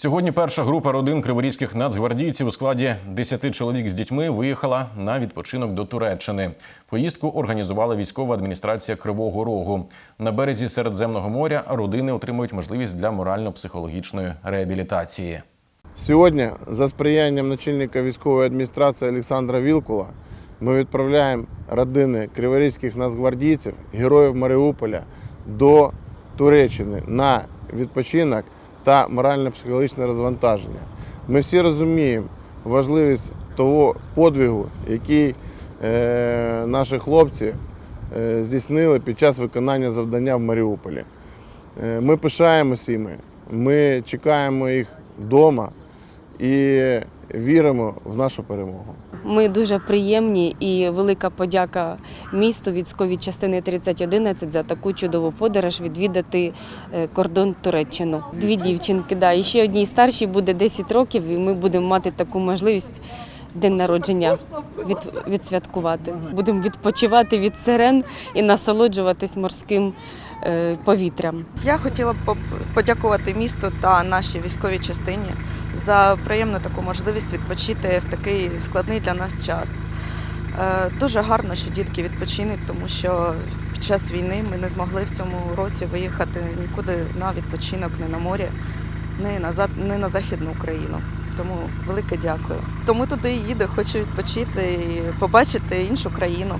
Сьогодні перша група родин криворізьких нацгвардійців у складі 10 чоловік з дітьми виїхала на відпочинок до Туреччини. Поїздку організувала військова адміністрація Кривого Рогу. На березі Середземного моря родини отримують можливість для морально-психологічної реабілітації. Сьогодні, за сприянням начальника військової адміністрації Олександра Вілкула, ми відправляємо родини криворізьких нацгвардійців, героїв Маріуполя до Туреччини на відпочинок та морально-психологічне розвантаження. Ми всі розуміємо важливість того подвигу, який е, наші хлопці е, здійснили під час виконання завдання в Маріуполі. Е, Ми пишаємося іми, ми чекаємо їх вдома і віримо в нашу перемогу. Ми дуже приємні і велика подяка місту військовій частини 3011 за таку чудову подорож відвідати е, кордон Туреччину. Дві дівчинки, да, і ще одній старшій буде 10 років, і ми будемо мати таку можливість день народження від, відсвяткувати. Будемо відпочивати від сирен і насолоджуватись морським е, повітрям. Я хотіла б подякувати місту та нашій військовій частині за приємну таку можливість відпочити в такий складний для нас час. Е, Дуже гарно, що дітки відпочинуть, тому що під час війни ми не змогли в цьому році виїхати нікуди на відпочинок, не на морі, не на, не на Західну Україну. Тому велике дякую. Тому туди їде, хочу відпочити і побачити іншу країну.